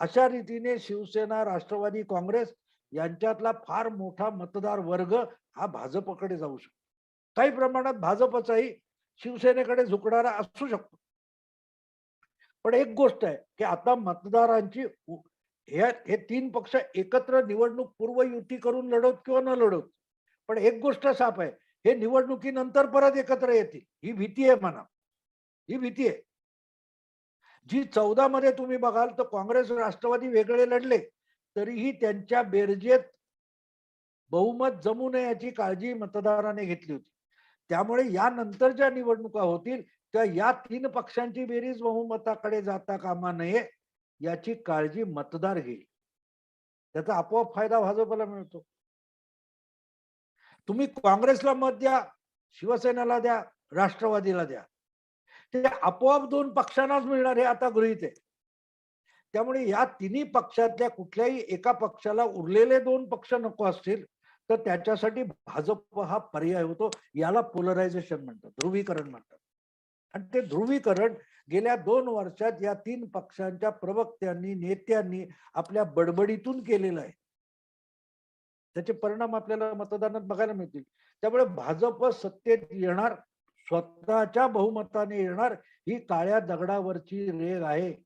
अशा रीतीने शिवसेना राष्ट्रवादी काँग्रेस यांच्यातला फार मोठा मतदार वर्ग हा भाजपकडे जाऊ शकतो. काही प्रमाणात भाजपचाही शिवसेनेकडे झुकणारा असू शकतो. पण एक गोष्ट आहे की आता मतदारांची हे हे तीन पक्ष एकत्र निवडणूक पूर्व युती करून लढवत किंवा न लढवत पण एक गोष्ट साफ आहे हे निवडणुकीनंतर परत एकत्र येतील. ही भीती आहे म्हणा ही भीती आहे. जी चौदा मध्ये तुम्ही बघाल तर काँग्रेस राष्ट्रवादी वेगळे लढले तरीही त्यांच्या बेरजेत बहुमत जमू नये याची काळजी मतदाराने घेतली होती. त्यामुळे यानंतर ज्या निवडणुका होतील त्या या तीन पक्षांची बेरीज बहुमताकडे जाता कामा नये याची काळजी मतदार घेईल. त्याचा आपोआप फायदा भाजपला मिळतो. तुम्ही काँग्रेसला मत द्या शिवसेनेला द्या राष्ट्रवादीला द्या. ते आपोआप दोन पक्षांनाच मिळणार हे आता गृहित आहे. त्यामुळे या तिन्ही पक्षातल्या कुठल्याही एका पक्षाला उरलेले दोन पक्ष नको असतील तर त्याच्यासाठी भाजप हा पर्याय होतो. याला पोलरायझेशन म्हणतात ध्रुवीकरण म्हणतात. आणि ते ध्रुवीकरण गेल्या दोन वर्षात या तीन पक्षांच्या प्रवक्त्यांनी नेत्यांनी आपल्या बडबडीतून केलेलं आहे. त्याचे परिणाम आपल्याला मतदानात बघायला मिळतील. त्यामुळे भाजप सत्तेत येणार स्वतःच्या बहुमताने येणार ही काळ्या दगडावरची रेग आहे.